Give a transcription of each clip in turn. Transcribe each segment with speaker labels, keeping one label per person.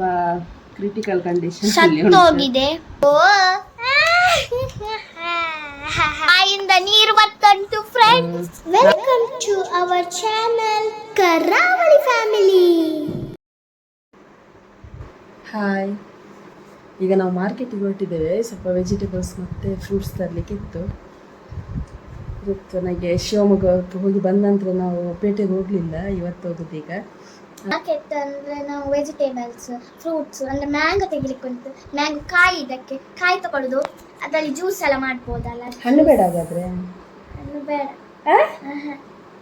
Speaker 1: ತುಂಬಾ critical condition
Speaker 2: ಸತ್ತೋಗಿದೆ. ಓ. ಬಾಯಿಂದ ನೀರು ಬರ್ತುಂಟು friends welcome to our channel Karavali family
Speaker 1: hi ಈಗ ನಾವು ಮಾರ್ಕೆಟಿಗೆ ಹೊರಟಿದ್ದೇವೆ. ಸ್ವಲ್ಪ ವೆಜಿಟೇಬಲ್ಸ್ ಮತ್ತು ಫ್ರೂಟ್ಸ್ ತರಲಿಕ್ಕೆ ಇತ್ತು. ಇವತ್ತು ನನಗೆ ಶಿವಮೊಗ್ಗಕ್ಕೆ ಹೋಗಿ ಬಂದ ನಂತರ ನಾವು ಪೇಟೆಗೆ ಹೋಗಲಿಲ್ಲ. ಇವತ್ತು ಹೋಗುತ್ತೀಗ ಈಗ.
Speaker 2: ಮಾರ್ಕೆಟ್ ಅಂದ್ರೆ ನಾವು ವೆಜಿಟೇಬಲ್ಸ್ ಫ್ರೂಟ್ಸ್ ಅಂದ್ರೆ ಮ್ಯಾಂಗೋ ತೆಗಿಲಿಕ್ಕೆ ಉಂಟು ಮ್ಯಾಂಗೋ ಕಾಯಿ ಇದಕ್ಕೆ ಕಾಯಿ ತಗೊಳ್ಳೋದು ಅದರಲ್ಲಿ ಜ್ಯೂಸ್ ಎಲ್ಲ ಮಾಡ್ಬೋದಲ್ಲ?
Speaker 1: ಹಣ್ಣು ಬೇಡ ಹಾಗಾದ್ರೆ?
Speaker 2: ಹಣ್ಣು ಬೇಡ.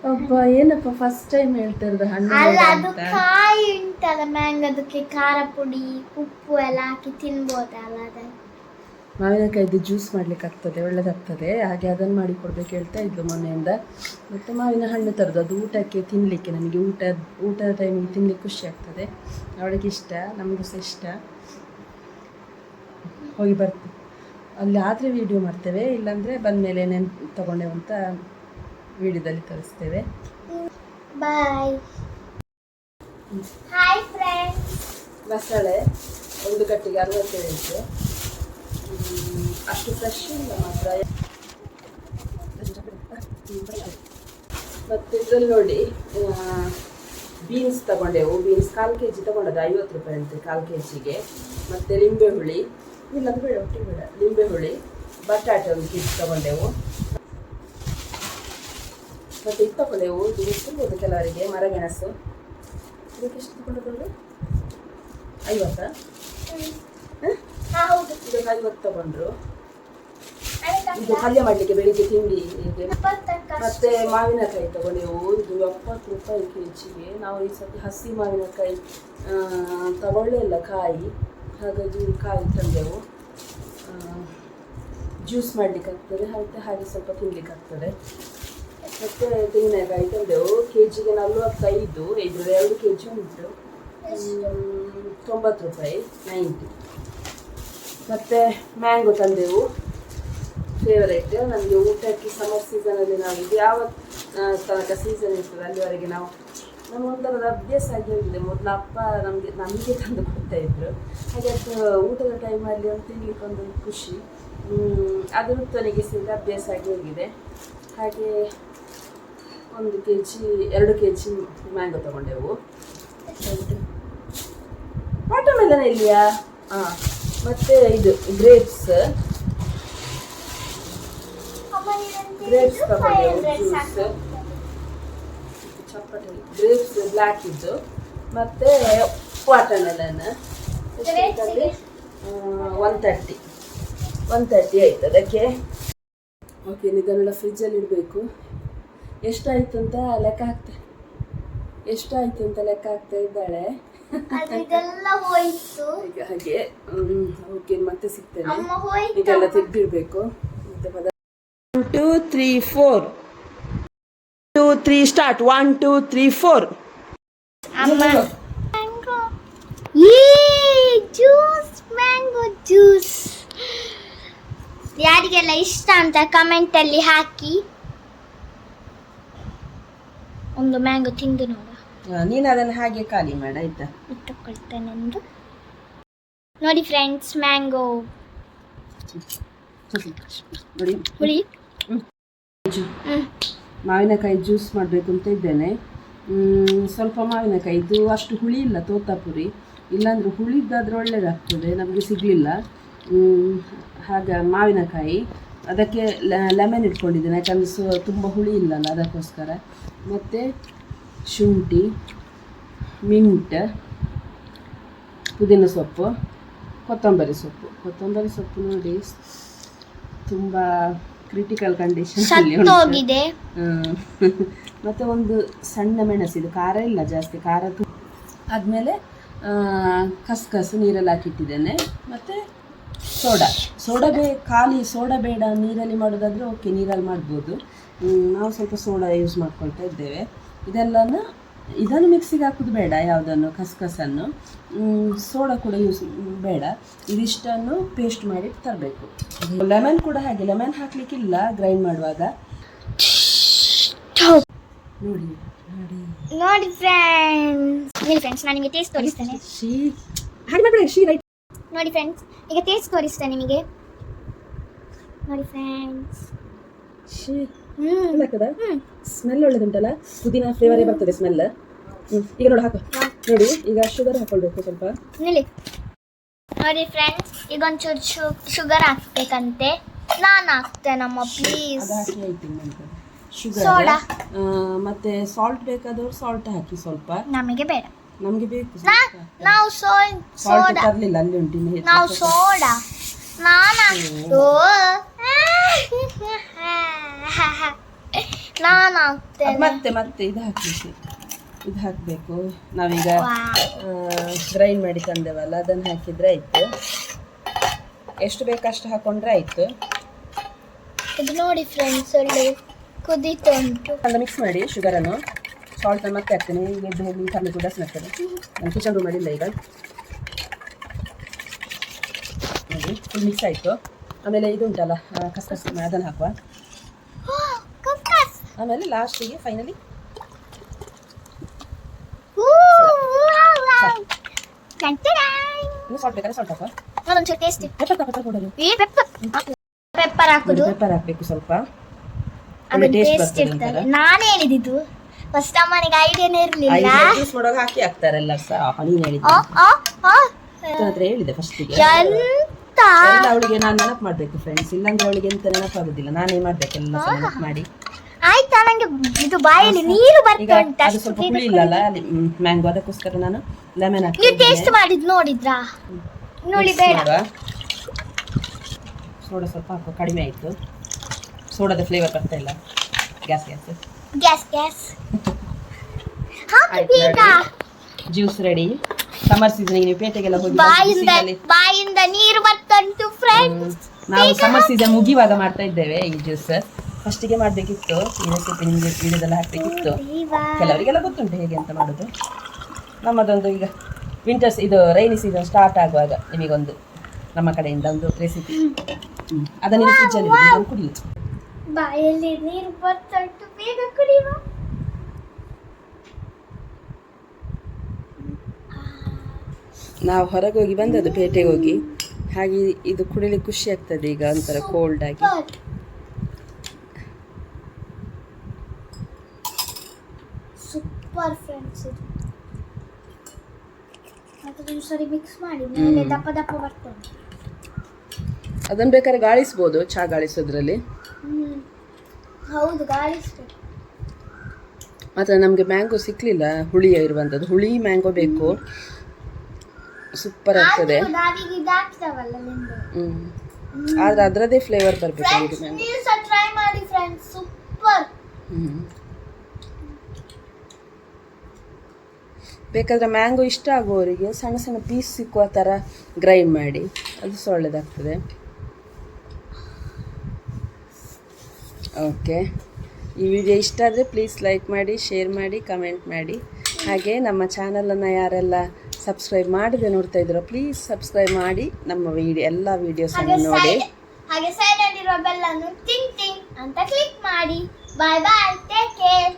Speaker 1: ಒಬ್ಬ ಏನಪ್ಪ ಫಸ್ಟ್ ಟೈಮ್ ಹೇಳ್ತಾ ಇರೋದು ಹಣ್ಣು
Speaker 2: ಅಲ್ಲ ಅದು ಕಾಯಿ ಉಂಟಲ್ಲ ಮ್ಯಾಂಗೋದಕ್ಕೆ ಖಾರ ಪುಡಿ ಉಪ್ಪು ಎಲ್ಲ ಹಾಕಿ ತಿನ್ಬೋದಲ್ಲ ಅದನ್ನು
Speaker 1: ಮಾವಿನಕಾಯಿದು ಜ್ಯೂಸ್ ಮಾಡ್ಲಿಕ್ಕೆ ಆಗ್ತದೆ ಒಳ್ಳೆಯದಾಗ್ತದೆ ಹಾಗೆ ಅದನ್ನು ಮಾಡಿ ಕೊಡ್ಬೇಕು ಹೇಳ್ತಾ ಇದ್ಲು ಮೊನ್ನೆಯಿಂದ. ಮತ್ತು ಮಾವಿನ ಹಣ್ಣು ತರೋದು ಅದು ಊಟಕ್ಕೆ ತಿನ್ನಲಿಕ್ಕೆ ನಮಗೆ ಊಟ ಊಟದ ಟೈಮಿಗೆ ತಿನ್ನಲಿಕ್ಕೆ ಖುಷಿ ಆಗ್ತದೆ. ಅವಳಿಗೆ ಇಷ್ಟ ನಮಗೂ ಸಹ ಇಷ್ಟ. ಹೋಗಿ ಬರ್ತೀವಿ ಅಲ್ಲಿ ಆದರೆ ವಿಡಿಯೋ ಮಾಡ್ತೇವೆ ಇಲ್ಲಾಂದರೆ ಬಂದಮೇಲೆ ಏನೇನು ತೊಗೊಂಡೆವು ಅಂತ ವಿಡಿಯೋದಲ್ಲಿ ತೋರಿಸ್ತೇವೆ.
Speaker 2: ಬಾಯ್ ಹಾಯ್ ಫ್ರೆಂಡ್ಸ್
Speaker 1: ಬಸಳೆ ಒಂದು ಕಟ್ಟಿಗೆ ಅರವತ್ತೇಳು ಅಷ್ಟು ಫ್ರೆಶ್ ಮಾತ್ರ. ಮತ್ತು ಇದ್ರಲ್ಲಿ ನೋಡಿ ಬೀನ್ಸ್ ತಗೊಂಡೆವು. ಬೀನ್ಸ್ ಕಾಲು ಕೆ ಜಿ ತಗೊಂಡದ್ದು ಐವತ್ತು ರೂಪಾಯಿ ಅಂತೆ ಕಾಲು ಕೆ ಜಿಗೆ ಮತ್ತು ಲಿಂಬೆ ಹುಳಿ ಇಲ್ಲ ಬೇಡ, ಒಟ್ಟಿಗೆ ಬೇಡ. ಲಿಂಬೆ ಹುಳಿ ಬಟಾಟೆ ಒಂದು ಕೆ ಜಿ ತಗೊಂಡೆವು. ಮತ್ತು ಇದು ತಗೊಂಡೆವು. ಇದು ಕೆಲವರಿಗೆ, ಮರಗೆಣಸು. ಇದಕ್ಕೆ ಎಷ್ಟು ತಗೊಂಡದ್ದು ಐವತ್ತಾ?
Speaker 2: ಹೌದು.
Speaker 1: ಇದಕ್ಕೆ ಐವತ್ತು ತಗೊಂಡ್ರು? ಇದು ಪಲ್ಯ ಮಾಡಲಿಕ್ಕೆ ಬೆಳಿಗ್ಗೆ ತಿಂಡಿ ಮತ್ತೆ ಮಾವಿನಕಾಯಿ ತಗೊಂಡೆವು ಇದು ಎಪ್ಪತ್ತು ರೂಪಾಯಿ ಕೆ ಜಿಗೆ ನಾವು ಈ ಸತಿ ಹಸಿ ಮಾವಿನಕಾಯಿ ತಗೊಳ್ಳೇ ಇಲ್ಲ ಕಾಯಿ. ಹಾಗಾಗಿ ಕಾಯಿ ತಂದೆವು. ಜ್ಯೂಸ್ ಮಾಡ್ಲಿಕ್ಕೆ ಆಗ್ತದೆ. ಮತ್ತು ಹಾಗೆ ಸ್ವಲ್ಪ ತಿನ್ಲಿಕ್ಕೆ ಆಗ್ತದೆ. ಮತ್ತು ತೆಂಗಿನಕಾಯಿ ತಂದೆವು. ಕೆ ಜಿಗೆ ನಲ್ವತ್ತೈದು ಇದ್ರ ಎರಡು ಕೆ ಜಿ ಉಂಟು ತೊಂಬತ್ತು ರೂಪಾಯಿ ನೈಂಟಿ. ಮತ್ತು ಮ್ಯಾಂಗೋ ತಂದೆವು. ಫೇವರೇಟ್ ನಮಗೆ ಊಟಕ್ಕೆ ಸಮರ್ ಸೀಸನಲ್ಲಿ ನಾವು ಇದು ಯಾವ ತನಕ ಸೀಸನ್ ಇರ್ತದೆ ಅಲ್ಲಿವರೆಗೆ ನಾವು. ನಮ್ಮ ಒಂಥರ ಅಭ್ಯಾಸ ಆಗಿ ಹೋಗಿದೆ ಮೊದಲು ಅಪ್ಪ ನಮಗೆ ನಮಗೆ ತಂದು ಕೊಡ್ತಾ ಇದ್ರು. ಹಾಗೆ ಅದು ಊಟದ ಟೈಮಲ್ಲಿ ಒಂದು ತಿನ್ಲಿಕ್ಕೆ ಒಂದು ಖುಷಿ. ಅದನ್ನು ಅದು ನನಗೆ ಸಿಗ ಅಭ್ಯಾಸ ಆಗಿ ಹೋಗಿದೆ. ಹಾಗೆ ಒಂದು ಕೆ ಜಿ ಎರಡು ಕೆ ಜಿ ಮ್ಯಾಂಗೋ ತಗೊಂಡೆವು ವಾಟರ್ಮೆಲನ್ ಇಲ್ಲಿಯಾ ಹಾಂ ಮತ್ತು ಇದು ಗ್ರೇಪ್ಸ್ ಗ್ರೇಪ್ಸ್ ಚಪ್ಪಟೆ ಗ್ರೇಪ್ಸ್ ಬ್ಲ್ಯಾಕ್ ಇದ್ದು ಮತ್ತು watermelon one thirty one thirty ಆಯ್ತು ಅದಕ್ಕೆ. ಓಕೆ ಇದನ್ನೆಲ್ಲ ಫ್ರಿಜ್ಜಲ್ಲಿ ಇಡಬೇಕು. ಎಷ್ಟಾಯ್ತು ಅಂತ ಲೆಕ್ಕ ಹಾಕ್ತೆ ಎಷ್ಟಾಯ್ತು ಅಂತ ಲೆಕ್ಕ ಹಾಕ್ತಾ ಇದ್ದಾಳೆ? ಹಾಗೆ ಓಕೆ ಮತ್ತೆ ಸಿಗ್ತೇನೆ. ಇದೆಲ್ಲ ತೆಗ್ದಿಡ್ಬೇಕು. ಮತ್ತೆ ಪದ one two three four two three start one two three four
Speaker 2: juice mango juice. ಯಾರಿಗೆಲ್ಲ ಇಷ್ಟ ಅಂತ ಕಮೆಂಟ್ ಅಲ್ಲಿ ಹಾಕಿ. ಒಂದು ಮ್ಯಾಂಗೋ ತಿಂದು ನೋಡ.
Speaker 1: ನೀನು ಅದನ್ನು ಹಾಗೆ ಖಾಲಿ ಮಾಡ ಆಯ್ತಾ?
Speaker 2: ಇಟ್ಟುಕೊಳ್ತೇನೆ ನೋಡಿ ಫ್ರೆಂಡ್ಸ್ ಮ್ಯಾಂಗೋ.
Speaker 1: ನೋಡಿ.
Speaker 2: ಹುಳಿ
Speaker 1: ಮಾವಿನಕಾಯಿ ಜ್ಯೂಸ್ ಮಾಡಬೇಕು ಅಂತ ಇದ್ದೇನೆ. ಸ್ವಲ್ಪ ಮಾವಿನಕಾಯಿ. ಇದು ಅಷ್ಟು ಹುಳಿ ಇಲ್ಲ ತೋತಾಪುರಿ ಇಲ್ಲಾಂದರೆ ಹುಳಿದ್ದಾದ್ರೆ ಒಳ್ಳೇದಾಗ್ತದೆ ನಮಗೆ ಸಿಗಲಿಲ್ಲ. ಹಾಗೆ ಮಾವಿನಕಾಯಿ. ಅದಕ್ಕೆ ಲೆಮನ್ ಇಟ್ಕೊಂಡಿದ್ದೇನೆ ಯಾಕಂದರೆ ಸೊ ತುಂಬ ಹುಳಿ ಇಲ್ಲಲ್ಲ ಅದಕ್ಕೋಸ್ಕರ. ಮತ್ತು ಶುಂಠಿ ಮಿಂಟ್ ಪುದೀನ ಸೊಪ್ಪು. ಕೊತ್ತಂಬರಿ ಸೊಪ್ಪು. ಕೊತ್ತಂಬರಿ ಸೊಪ್ಪು ನೋಡಿ ತುಂಬ ಕ್ರಿಟಿಕಲ್ ಕಂಡೀಷನ್ ಹೋಗಿದೆ. ಮತ್ತೆ ಒಂದು ಸಣ್ಣ ಮೆಣಸು ಇದು ಖಾರ ಇಲ್ಲ ಜಾಸ್ತಿ ಖಾರ ಆದ್ಮೇಲೆ ಆದಮೇಲೆ ಕಸ್ಕಸು ನೀರಲ್ಲಿ ಹಾಕಿಟ್ಟಿದ್ದೇನೆ. ಮತ್ತು ಸೋಡಾ. ಸೋಡಾ ಬೇ ಖಾಲಿ ಸೋಡಾ ಬೇಡ ನೀರಲ್ಲಿ ಮಾಡೋದಾದರೆ ಓಕೆ ನೀರಲ್ಲಿ ಮಾಡ್ಬೋದು. ನಾವು ಸ್ವಲ್ಪ ಸೋಡಾ ಯೂಸ್ ಮಾಡ್ಕೊಳ್ತಾ ಇದ್ದೇವೆ. ಇದೆಲ್ಲನ ಇದನ್ನು ಮಿಕ್ಸಿಗೆ ಹಾಕೋದು ಬೇಡ ಯಾವುದನ್ನು? ಕಸ್ಕಸನ್ನು. ಹ್ಮ್, ಸೋಡಾ ಕೂಡ ಯೂಸ್ ಬೇಡ. ಇದಿಷ್ಟನ್ನು ಪೇಸ್ಟ್ ಮಾಡಿ ತರಬೇಕು. ಲೆಮನ್ ಕೂಡ ಹಾಗೆ ಲೆಮನ್ ಹಾಕಲಿಕ್ಕಿಲ್ಲ ಗ್ರೈಂಡ್ ಮಾಡುವಾಗ. ನೋಡಿ. ನೋಡಿ
Speaker 2: ನೋಡಿ ಫ್ರೆಂಡ್ಸ್ ಫ್ರೆಂಡ್ಸ್ ನಾನು ನಿಮಗೆ ಟೇಸ್ಟ್ ತೋರಿಸ್ತೇನೆ.
Speaker 1: ಶೀ ಹಾಗೆ ಮಾಡಬೇಡಿ ಶೀ ರೈಟ್
Speaker 2: ನೋಡಿ ಫ್ರೆಂಡ್ಸ್ ಈಗ ಟೇಸ್ಟ್ ತೋರಿಸ್ತೇನೆ ನಿಮಗೆ. ನೋಡಿ ಫ್ರೆಂಡ್ಸ್
Speaker 1: ಶೀ. ಆಗ್ತದ ಸ್ಮೆಲ್ ಒಳ್ಳೆದುಂಟಲ್ಲ? ಪುದೀನ ಫ್ಲೇವರೇ ಬರ್ತದೆ ಸ್ಮೆಲ್ ಈಗ ನೋಡಿ ಹಾಕು. ನೋಡಿ ಈಗ ಶುಗರ್ ಹಾಕೊಳ್ಬೇಕು ಸ್ವಲ್ಪ.
Speaker 2: ನಿಲ್ಲಿ ನೋಡಿ ಫ್ರೆಂಡ್ಸ್ ಈಗ ಒಂಚೂರು ಶು ಶುಗರ್ ಹಾಕ್ಬೇಕಂತೆ. ನಾನು ಹಾಕ್ತೇನಮ್ಮ ಪ್ಲೀಸ್
Speaker 1: ಹಾಕಿ ಆಯ್ತು
Speaker 2: Soda.
Speaker 1: ಮತ್ತೆ ಸಾಲ್ಟ್ ಬೇಕಾದವ್ರು ಸಾಲ್ಟ್ ಹಾಕಿ ಸ್ವಲ್ಪ.
Speaker 2: ನಮಗೆ ಬೇಡ.
Speaker 1: ನಮಗೆ ಬೇಕು
Speaker 2: ನಾ- ನಾವು ಸೋಲ್
Speaker 1: ಸಾಲ್ಟ್
Speaker 2: ಸೋಡಾ
Speaker 1: ತರ್ಲಿಲ್ಲ ಅಲ್ಲಿ ಉಂಟು ಇನ್ನು ಹೆಚ್ಚು.
Speaker 2: ನಾವು ಸೋಡಾ. ನಾನು ನಾನು
Speaker 1: ಅದು
Speaker 2: ಹಾಕ್ತೇನೆ
Speaker 1: ಮತ್ತೆ ಮತ್ತೆ ಇದು ಹಾಕಬೇಕು. ಇದು ಹಾಕಬೇಕು. ನಾವೀಗ. ಗ್ರೈಂಡ್ ಮಾಡಿ ತಂದೆವಲ್ಲ ಅದನ್ನು ಹಾಕಿದ್ರೆ ಆಯ್ತು. ಎಷ್ಟು ಬೇಕಷ್ಟು ಹಾಕೊಂಡ್ರೆ ಆಯಿತು.
Speaker 2: ಇದು ನೋಡಿ ಫ್ರೆಂಡ್ಸ್ ಒಳ್ಳೆ ಕುದೀತಾ ಉಂಟು
Speaker 1: ಅಂತ ಮಿಕ್ಸ್ ಮಾಡಿ ಶುಗರನ್ನು ಸಾಲ್ಟ್ ಮತ್ತೆ ಹಾಕ್ತೀನಿ. ಈಗ ಇದು ಹೋಗಿ ಕಮ್ಮಿ ಕೂಡ ಆಗ್ತದೆ ನಾನು ಕಿಚನ್ ರೂಮ್ ಮಾಡಿಲ್ಲ ಈಗ. ನೋಡಿ ಫುಲ್ ಮಿಕ್ಸ್ ಆಯಿತು. ಆಮೇಲೆ ಇದು ಉಂಟಲ್ಲ ಕಸ ಅದನ್ನು ಹಾಕುವ. ಆಮೇಲೆ ಲಾಸ್ಟಿಗೆ ಫೈನಲಿ ಪೆಪ್ಪರ್
Speaker 2: ಹಾಕುದು.
Speaker 1: ಪೆಪ್ಪರ್ ಹಾಕಬೇಕು ಸ್ವಲ್ಪ.
Speaker 2: ನಾನು ಹೇಳಿದ್ದು ಫಸ್ಟ್ ಅಮ್ಮನಿಗೆ ಐಡಿಯಾನೇ ಇರಲಿಲ್ಲ.
Speaker 1: ಜ್ಯೂಸ್ ಮಾಡುವಾಗ ಹಾಕಿ ಹಾಕ್ತಾರೆ ಎಲ್ಲ ಸಹ ಹೇಳಿದೆ ಫಸ್ಟಿಗೆ ಅವಳಿಗೆ ನಾನು ನೆನಪು ಮಾಡಬೇಕು ಫ್ರೆಂಡ್ಸ್ ಇಲ್ಲಾಂದ್ರೆ ಅವಳಿಗೆ ಎಂತ ನೆನಪಾಗುದಿಲ್ಲ. ನಾನೇ ಮಾಡ್ಬೇಕು ಎಲ್ಲ ನೆನಪು ಮಾಡಿ.
Speaker 2: ಆಯ್ತಾ? ನಂಗೆ ಇದು ಬಾಯಲ್ಲಿ ನೀರು ಬರ್ತಾ ಉಂಟು.
Speaker 1: ಅದು ಸ್ವಲ್ಪ ಹುಳಿ ಇಲ್ಲಲ್ಲ ಅಲ್ಲಿ ಮ್ಯಾಂಗೋ ಅದಕ್ಕೋಸ್ಕರ ನಾನು ಲೆಮನ್
Speaker 2: ನೀವು ಟೇಸ್ಟ್ ಮಾಡಿದ್ ನೋಡಿದ್ರಾ? ನೋಡಿ ಬೇಡ.
Speaker 1: ಸೋಡಾ. ಸ್ವಲ್ಪ ಹಾಕೋ ಕಡಿಮೆ ಆಯಿತು. ಸೋಡಾದ ಫ್ಲೇವರ್ ಬರ್ತಾ ಇಲ್ಲ. Gas gas.
Speaker 2: Gas gas. ಹಾಕಿ
Speaker 1: ಆಯ್ತು
Speaker 2: ಬೇಗ
Speaker 1: ಜ್ಯೂಸ್ ರೆಡಿ ಸಮರ್ ಸೀಸನ್ ನೀವು ಪೇಟೆಗೆಲ್ಲ ಹೋಗಿ
Speaker 2: ಬಾಯಿಂದ
Speaker 1: ಬಿಸಿಲಲ್ಲಿ,
Speaker 2: ಬಾಯಿಂದ ನೀರು
Speaker 1: ಬರ್ತಂತು
Speaker 2: ಫ್ರೆಂಡ್ಸ್
Speaker 1: ನಾವು ಸಮರ್ ಸೀಸನ್ ಮುಗಿಯುವಾಗ ಮಾಡ್ತಾ ಇದ್ದೇವೆ ಈ ಜ್ಯೂಸ್. ಫಸ್ಟಿಗೆ ಮಾಡಬೇಕಿತ್ತು. ಈ ರೆಸಿಪಿ ನಿಮಗೆ ವಿಡಿಯೋದೆಲ್ಲ ಹಾಕಬೇಕಿತ್ತು. ಕೆಲವರಿಗೆಲ್ಲ ಗೊತ್ತುಂಟು ಹೇಗೆ ಅಂತ ಮಾಡೋದು. ನಮ್ಮದೊಂದು ಈಗ ವಿಂಟರ್ಸ್ ಇದು ರೈನಿ ಸೀಸನ್ ಸ್ಟಾರ್ಟ್ ಆಗುವಾಗ ನಿಮಗೊಂದು ನಮ್ಮ ಕಡೆಯಿಂದ ಒಂದು ರೆಸಿಪಿ ಅದನ್ನು ನೀವು ಫ್ರಿಜ್ಜಲ್ಲಿ ಇದನ್ನು
Speaker 2: ಬಾಯಲ್ಲಿ ನೀರು ಬರ್ತುಂಟು ಬೇಗ ಕುಡಿಯುವ.
Speaker 1: ನಾವು ಹೊರಗೆ ಹೋಗಿ ಬಂದದ್ದು ಪೇಟೆಗೆ ಹೋಗಿ. ಹಾಗೆ ಇದು ಕುಡಿಲಿಕ್ಕೆ ಖುಷಿ ಆಗ್ತದೆ ಈಗ ಒಂಥರ ಕೋಲ್ಡ್ ಆಗಿ.
Speaker 2: ಸೂಪರ್ ಫ್ರೆಂಡ್ಸ್ ಇದು. ಅದನ್ನು ಸರಿ ಮಿಕ್ಸ್ ಮಾಡಿ ಮೇಲೆ ದಪ್ಪ ದಪ್ಪ ಬರ್ತದೆ.
Speaker 1: ಅದನ್ನು ಬೇಕಾದ್ರೆ ಗಾಳಿಸ್ಬೋದು ಚಹಾ ಗಾಳಿಸೋದ್ರಲ್ಲಿ.
Speaker 2: ಹೌದು ಗಾಳಿಸ್ಬೇಕು.
Speaker 1: ಮಾತ್ರ ನಮಗೆ ಮ್ಯಾಂಗೋ ಸಿಕ್ಕಲಿಲ್ಲ ಹುಳಿ ಇರುವಂಥದ್ದು. ಹುಳಿ ಮ್ಯಾಂಗೋ ಬೇಕು. ಸೂಪರ್ ಆಗ್ತದೆ.
Speaker 2: ಆದ್ರೂ ಇದಾಗ್ತಾವಲ್ಲ ನಿಂದು
Speaker 1: ಹ್ಮ್. ಆದ್ರೆ ಅದರದೇ ಫ್ಲೇವರ್ ಬರಬೇಕು ಮ್ಯಾಂಗೋ.
Speaker 2: ನೀವು ಸಹ ಟ್ರೈ ಮಾಡಿ ಫ್ರೆಂಡ್ಸ್ ಸೂಪರ್.
Speaker 1: ಹ್ಮ್. ಬೇಕಾದ್ರೆ ಮ್ಯಾಂಗೋ ಇಷ್ಟ ಆಗುವವರಿಗೆ ಸಣ್ಣ ಸಣ್ಣ ಪೀಸ್ ಸಿಕ್ಕುವ ಥರ ಗ್ರೈಂಡ್ ಮಾಡಿ ಅದು ಸಹ ಒಳ್ಳೆಯದಾಗ್ತದೆ ಓಕೆ ಈ ವಿಡಿಯೋ ಇಷ್ಟ ಆದರೆ ಪ್ಲೀಸ್ ಲೈಕ್ ಮಾಡಿ ಶೇರ್ ಮಾಡಿ ಕಮೆಂಟ್ ಮಾಡಿ. ಹಾಗೆ ನಮ್ಮ ಚಾನಲನ್ನು ಯಾರೆಲ್ಲ ಸಬ್ಸ್ಕ್ರೈಬ್ ಮಾಡದೆ ನೋಡ್ತಾ ಇದ್ದೀರೋ ಪ್ಲೀಸ್ ಸಬ್ಸ್ಕ್ರೈಬ್ ಮಾಡಿ ನಮ್ಮ ವಿಡಿಯೋ ಎಲ್ಲ
Speaker 2: ವಿಡಿಯೋಸ್
Speaker 1: ವೀಡಿಯೋಸನ್ನು ನೋಡಿ.
Speaker 2: ಹಾಗೆ ಸೈಡ್ ಅಲ್ಲಿರೋ ಬೆಲ್ ಅನ್ನು ಟಿಂಗ್ ಟಿಂಗ್ ಅಂತ ಕ್ಲಿಕ್ ಮಾಡಿ. ಬಾಯ್ ಬಾಯ್ ಟೇಕ್ ಕೇರ್